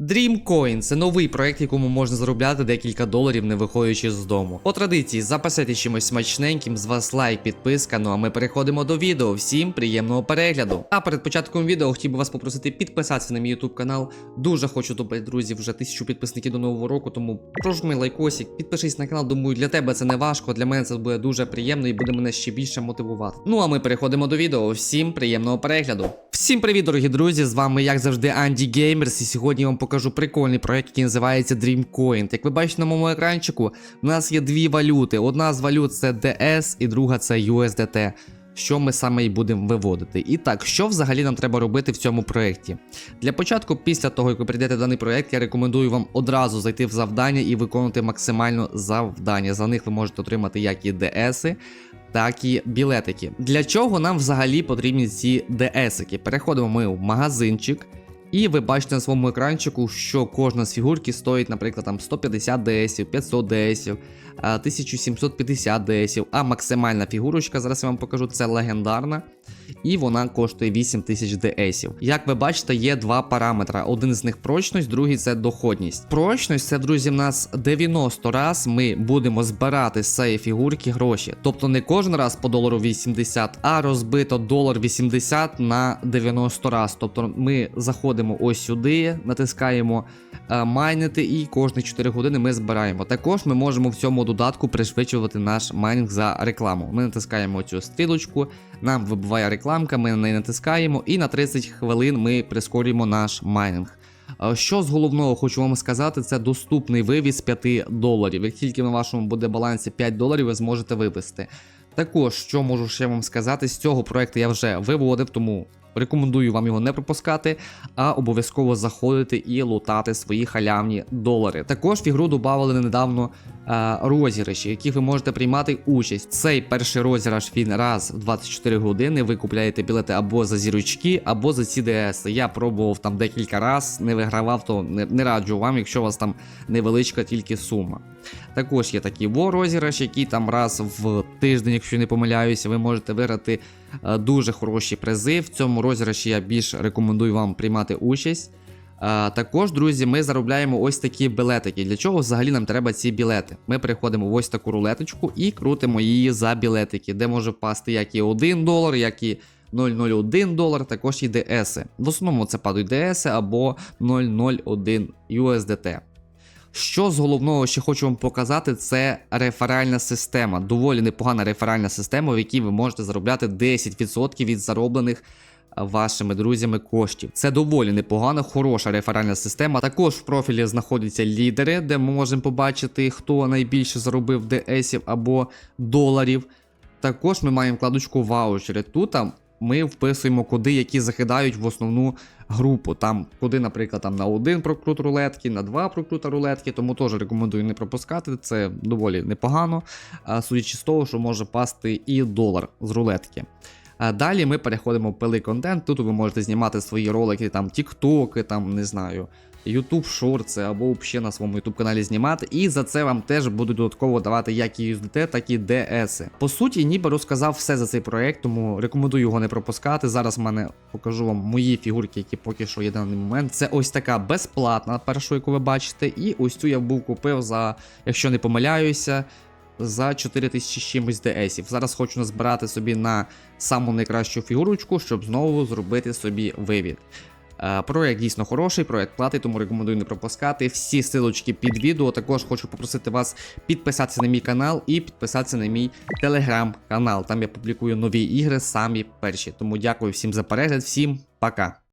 Dreamcoin – це новий проект, якому можна заробляти декілька доларів, не виходячи з дому. По традиції, запасайтесь чимось смачненьким, з вас лайк, підписка. Ну а ми переходимо до відео. Всім приємного перегляду. А перед початком відео хотів би вас попросити підписатися на мій YouTube канал. Дуже хочу добити, друзі, вже тисячу підписників до нового року, тому прожми лайкосик, підпишись на канал. Думаю, для тебе це не важко. Для мене це буде дуже приємно і буде мене ще більше мотивувати. Ну а ми переходимо до відео. Всім приємного перегляду. Всім привіт, дорогі друзі! З вами, як завжди, Анді Геймерс, і сьогодні я вам покажу прикольний проект, який називається Dreamcoin. Як ви бачите на моєму екранчику, у нас є дві валюти. Одна з валют це DS, і друга це USDT. Що ми саме і будемо виводити. І так, що взагалі нам треба робити в цьому проєкті? Для початку, після того, як ви прийдете в даний проєкт, я рекомендую вам одразу зайти в завдання і виконувати максимально завдання. За них ви можете отримати як і ДСи, так і білетики. Для чого нам взагалі потрібні ці ДСики? Переходимо ми в магазинчик. І ви бачите на своєму екранчику, що кожна з фігурки стоїть, наприклад, там 150 ДСів, 500 ДСів, а, 1750 ДСів. А максимальна фігурочка, зараз я вам покажу, це легендарна. І вона коштує 8000 ДСів. Як ви бачите, є два параметри. Один з них прочність, другий це доходність. Прочність це, друзі, в нас 90 раз ми будемо збирати з цієї фігурки гроші. Тобто не кожен раз по долару 80, а розбито долар 80 на 90 раз. Тобто ми заходимо ось сюди, натискаємо е, майнити, і кожні 4 години ми збираємо. Також ми можемо в цьому додатку пришвидшувати наш майнінг за рекламу. Ми натискаємо цю стрілочку, нам вибиває рекламка, ми на неї натискаємо, і на 30 хвилин ми прискорюємо наш майнінг. Е, Що з головного хочу вам сказати, це доступний вивіз 5 доларів. Як тільки на вашому буде балансі 5 доларів, ви зможете вивести. Також, що можу ще вам сказати, з цього проекту я вже виводив, тому рекомендую вам його не пропускати, а обов'язково заходити і лутати свої халявні долари. Також в ігру додали недавно розіграші, в яких ви можете приймати участь. Цей перший розіграш він раз в 24 години. Ви купляєте білети або за зірочки, або за CDS. Я пробував там декілька разів, не вигравав, то не, не раджу вам, якщо у вас там невеличка тільки сума. Також є такий розіграш, який там раз в тиждень, якщо не помиляюся, ви можете виграти е, дуже хороші призи. В цьому розіграші я більш рекомендую вам приймати участь. А, також, друзі, ми заробляємо ось такі білетики. Для чого взагалі нам треба ці білети? Ми переходимо в ось таку рулеточку і крутимо її за білетики, де може впасти як і 1 долар, як і 0,01 долар, також і ДСи. В основному це падають ДСи або 0,01 USDT. Що з головного ще хочу вам показати, це реферальна система. Доволі непогана реферальна система, в якій ви можете заробляти 10% від зароблених вашими друзями коштів. Це доволі непогана, хороша реферальна система. Також в профілі знаходяться лідери, де ми можемо побачити, хто найбільше заробив ДСів або доларів. Також ми маємо вкладочку ваучери. Тут там ми вписуємо коди, які закидають в основну групу. Там коди, наприклад, там на один прокрут рулетки, на два прокрута рулетки, тому теж рекомендую не пропускати. Це доволі непогано, судячи з того, що може пасти і долар з рулетки. А далі ми переходимо в пили контент. Тут ви можете знімати свої ролики, там тіктоки, там не знаю. YouTube шорти або взагалі на своєму YouTube каналі знімати, і за це вам теж будуть додатково давати як USDT, так і DS. По суті, ніби розказав все за цей проект, тому рекомендую його не пропускати. Зараз в мене покажу вам мої фігурки, які поки що є на даний момент. Це ось така безплатна, першу, яку ви бачите, і ось цю я був купив за, якщо не помиляюся. За 4000 з чимось ДСів. Зараз хочу назбирати собі на саму найкращу фігурочку, щоб знову зробити собі вивід. Е, Проект дійсно хороший, проект платить, тому рекомендую не пропускати. Всі силочки під відео. Також хочу попросити вас підписатися на мій канал і підписатися на мій телеграм-канал. Там я публікую нові ігри самі перші. Тому дякую всім за перегляд, всім пока.